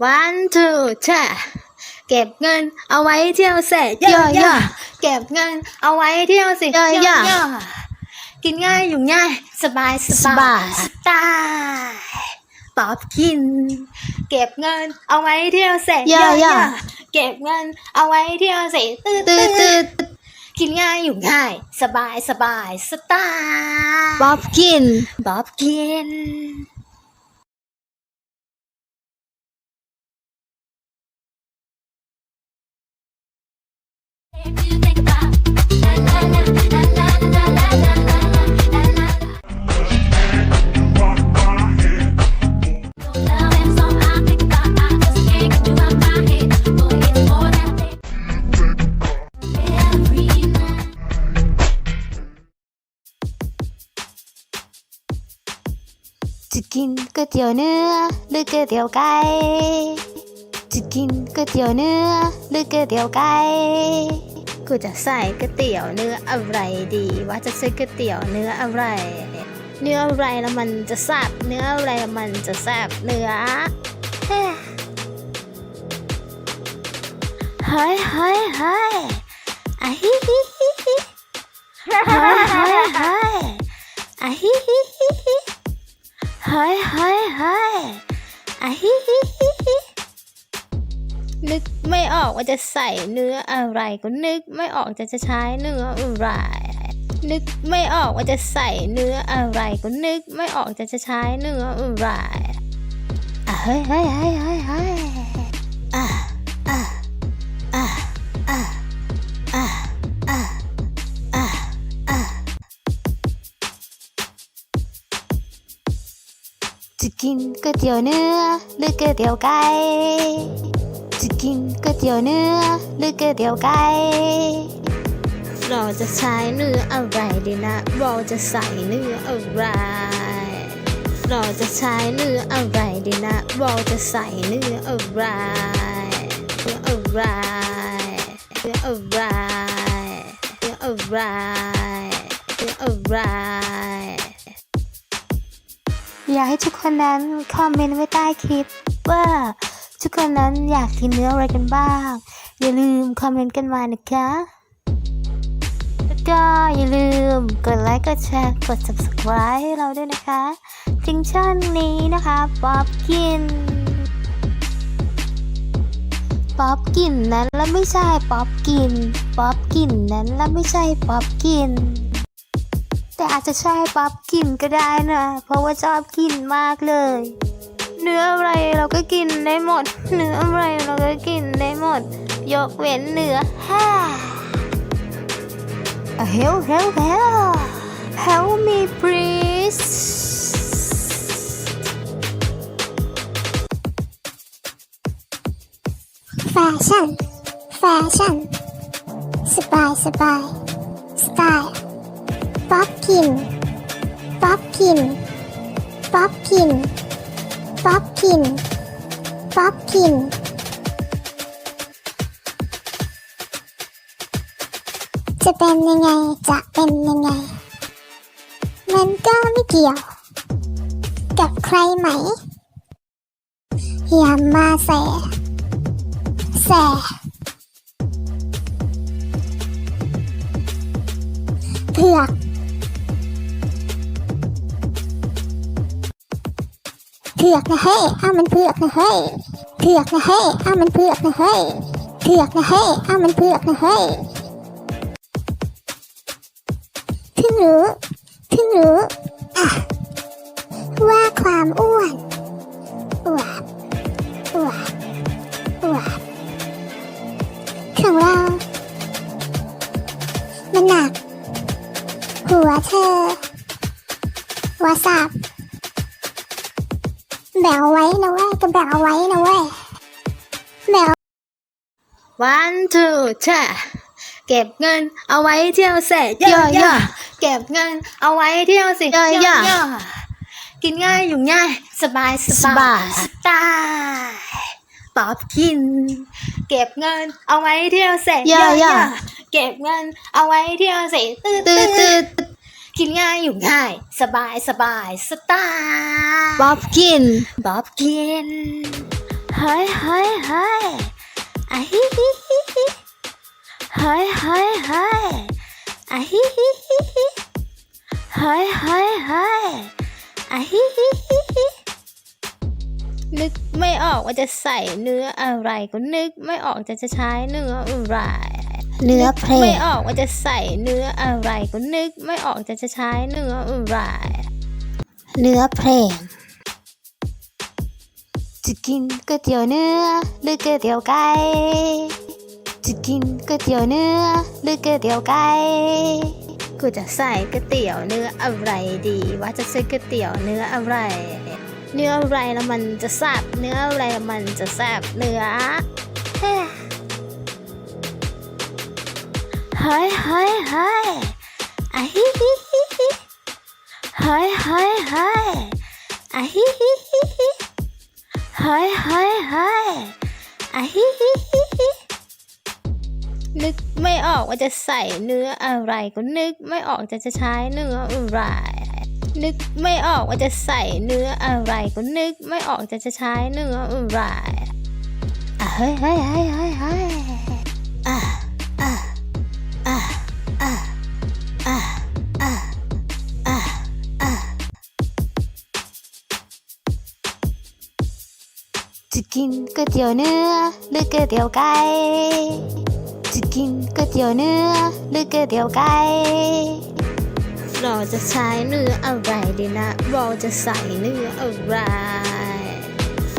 one two แช่เก็บเงินเอาไว้เที่ยวเสร็จย่อย่เก็บเงินเอาไว้เที่ยวสิย่อย่กินง่ายอยู่ง่าย สบายสสบาบายยสไตล์ป๊อบกิน เก็บเงินเอาไว้เที่ยวเสร็จย่อย่เก็บเงินเอาไว้เที่ยวเสร็จตื้อตืดตืดกินง่ายอยู่ง่าย สบายสบายสไตล์ป๊อปกินบ๊อบกิน จะกินก๋วยเตี๋ยวเนื้อหรือก๋วยเตี๋ยวไก่จะกินก๋วยเตี๋ยวเนื้อหรือก๋วยเตี๋ยวไก่ กูจะใส่ก๋วยเตี๋ยวเนื้ออะไรดีว่าจะซื้อก๋วยเตี๋ยวเนื้ออะไร เนื้ออะไรแล้วมันจะแซ่บเนื้ออะไรแล้วมันจะแซ่บเนื้อเฮ้ยเฮ้ยเฮ้ยอะฮิฮิฮิฮิเฮ้ยเฮ้ยเฮ้ยอะฮิฮิฮิฮิเฮ้ยเฮ้ยเฮ้ยอะฮิฮิฮิ นึกไม่ออกว่าจะใส่เนื้ออะไรก็นึกไม่ออกจะจะใช้เนื้ออะไร นึกไม่ออกว่าจะใส่เนื้ออะไรก็นึกไม่ออกจะจะใช้เนื้ออะไรอะเฮ้ยเฮ้ยเฮ้ยเฮ้ยเฮ้ยอะอะอะอะอะอะอะอะจะกินก๋วยเตี๋ยวเนื้อหรือก๋วยเตี๋ยวไก่ จะกินก๋วยเตี๋ยวเนื้อหรือก๋วยเตี๋ยวไก่ เราจะใช้เนื้ออะไรดีนะ เราจะใส่เนื้ออะไร เราจะใช้เนื้ออะไรดีนะ เราจะใส่เนื้ออะไรเนื้ออะไรเนื้ออะไรเนื้ออะไรเนื้ออะไรอยากให้ทุกคนนั้นคอมเมนต์ไว้ใต้คลิปว่า ทุกคนนั้นอยากกินเนื้ออะไรกันบ้าง อย่าลืมคอมเมนต์กันมานะคะแล้วก็อย่าลืมกดไลค์กดแชร์กด subscribe ให้เราด้วยนะคะถึงช่องนี้นะคะป๊อปกินป๊อปกินนั้นแล้วไม่ใช่ป๊อปกินป๊อปกินนั้นแล้วไม่ใช่ป๊อปกิน แต่อาจจะใช่ป๊อปกินก็ได้นะ เพราะว่าชอบกินมากเลย เนื้ออะไรเราก็กินได้หมด เนื้ออะไรเราก็กินได้หมด ยกเว้นเนื้อแห่เฮลเฮลเฮล help me please แฟชั่น แฟชั่น สบายสบายสไตล์ป๊อปกินป๊อปกินป๊อปกิน ป๊อปกิน ป๊อปกิน จะเป็นยังไง จะเป็นยังไง มันก็ไม่เกี่ยว กับใครไหม อย่ามาแส แส เผือก เผือกนะเฮ้ยเอามันเผือกนะเฮ้ยเผือกนะเฮ้ยเอามันเผือกนะเฮ้ยเผือกนะเฮ้ยเอามันเผือกนะเฮ้ยเพิ่งรู้เพิ่งรู้อะว่าความอ้วนอวบอวบอวบของเรา มันหนัก หัวเธอวาสับ แบวไว้นะเว้ยก็แบวไว้นะเว้ยแบว one two แช่เก็บเงินเอาไว้เที่ยวเสร็จย่อย่อเก็บเงินเอาไว้เที่ยวสิย่อย่อกินง่ายอยู่ง่าย สบายสสบาบายยสไตล์ป๊อบกิน เก็บเงินเอาไว้เที่ยวเสร็จย่อย่อเก็บเงินเอาไว้เที่ยวเสร็จตื้อตืดตืตื้อด กินง่ายอยู่ง่าย สบายสบายสไตล์ป๊อปกินบ๊อบกินเ Hi hi hi อะฮิฮิฮิฮิ Hi hi hi อะฮิฮิฮิฮิ Hi hi hi อะฮิฮิฮิฮินึกไม่ออกว่าจะใส่เนื้ออะไรก็นึกไม่ออกจะจะใช้เนื้ออะไร เนื้อเพลไม่งออกว่าจะใส่เนื้ออะไรก็นึกไม่ออกจะจะใช้เนื้ออะไรเนื้อเพลงจะกินก๋วยเตี๋ยวเนื้อหรือก๋วยเตี๋ยวไก่จะกินก๋วยเตี๋ยวเนื้อหรือก๋วยเตี๋ยวไก่กูจะใส่ก๋วยเตี๋ยวเนื้ออะไรดีว่าจะซื้อก๋วยเตี๋ยวเนื้ออะไร เนื้ออะไรแล้วมันจะแซ่บเนื้ออะไรแล้วมันจะแซ่บเนื้อ ฮ้ยเฮ้ย Hi hi hi อะฮิฮิฮิฮิ Hi hi hi อะฮิฮิฮิฮิ Hi hi hi อะฮิฮิฮิฮินึกไม่ออกว่าจะใส่เนื้ออะไรก็นึกไม่ออกจะจะใช้เนื้ออะไรนึกไม่ออกว่าจะใส่เนื้ออะไรก็นึกไม่ออกจะจะใช้เนื้ออะไรอะเฮ้ยเฮ้ยเฮ้ยเฮ้ย จะกินก๋วยเตี๋ยวเนื้อหรือก๋วยเตี๋ยวไก่จะกินก๋วยเตี๋ยวเนื้อหรือก๋วยเตี๋ยวไก่เราจะใช้เนื้ออะไรดีนะ เราจะใส่เนื้ออะไร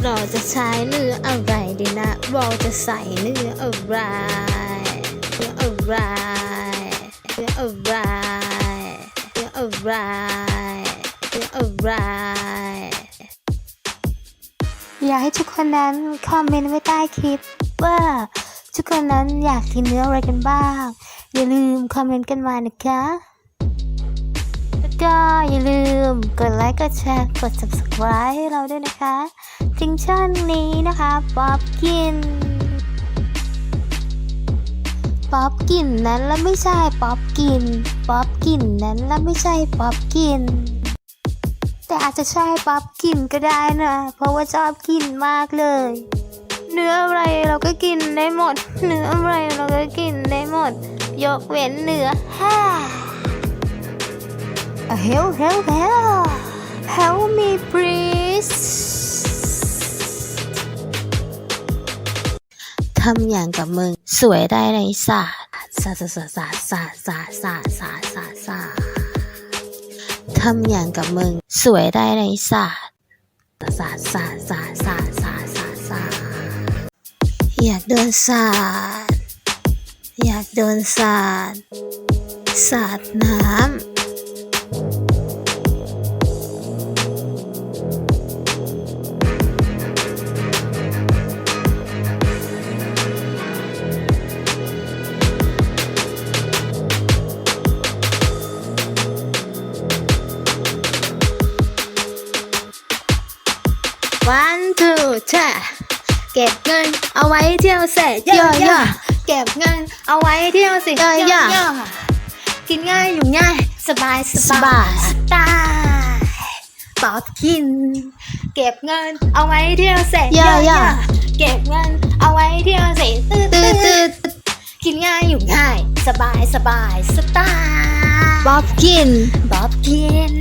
เราจะใช้เนื้ออะไรดีนะ เราจะใส่เนื้ออะไร เนื้ออะไร เนื้ออะไร เนื้ออะไร เนื้ออะไร อยากให้ทุกคนนั้นคอมเมนต์ไว้ใต้คลิปว่าทุกคนนั้นอยากกินเนื้ออะไรกันบ้าง อย่าลืมคอมเมนต์กันมานะคะแล้วก็อย่าลืมกดไลค์ กดแชร์ กด subscribe ให้เราด้วยนะคะถึงช่องนี้นะคะป๊อปกินป๊อปกินนั้นแล้วไม่ใช่ป๊อปกินป๊อปกินนั้นแล้วไม่ใช่ป๊อปกิน แต่อาจจะใช่ป๊อปกินก็ได้นะ เพราะว่าชอบกินมากเลย เนื้ออะไรเราก็กินได้หมด เนื้ออะไรเราก็กินได้หมด ยกเว้นเนื้อฮ่าเฮลเฮลเฮล Help me please ทำอย่างกับมึง สวยได้ในศาสตร์ศาสตร์ศาสตร์ศาสตร์ศาสตร์ศาสตร์ศาสตร์ ทำอย่างกับมึง สวยได้ในศาสตร์ศาสตร์ศาสตร์ศาสตร์ศาสตร์ศาสตร์ศาสตร์ศาสตร์อยากโดนศาสตร์อยากโดนศาสตร์ศาสตร์น้ำ one two three เก็บเงินเอาไว้เที่ยวเสร็จย่อย่อเก็บเงินเอาไว้เที่ยวสิย่อย่อกินง่ายอยู่ง่าย สบายสสบายสไตล์ปอบกิน เก็บเงินเอาไไว้เที่ยวเสร็จย่อย่อเก็บเงินเอาไว้เที่ยวเสร็จตื้อตืตื้ดอตืดกินง่ายอยู่ง่าย สบายสบายสไตล์ป๊อปกินบ๊อบกิน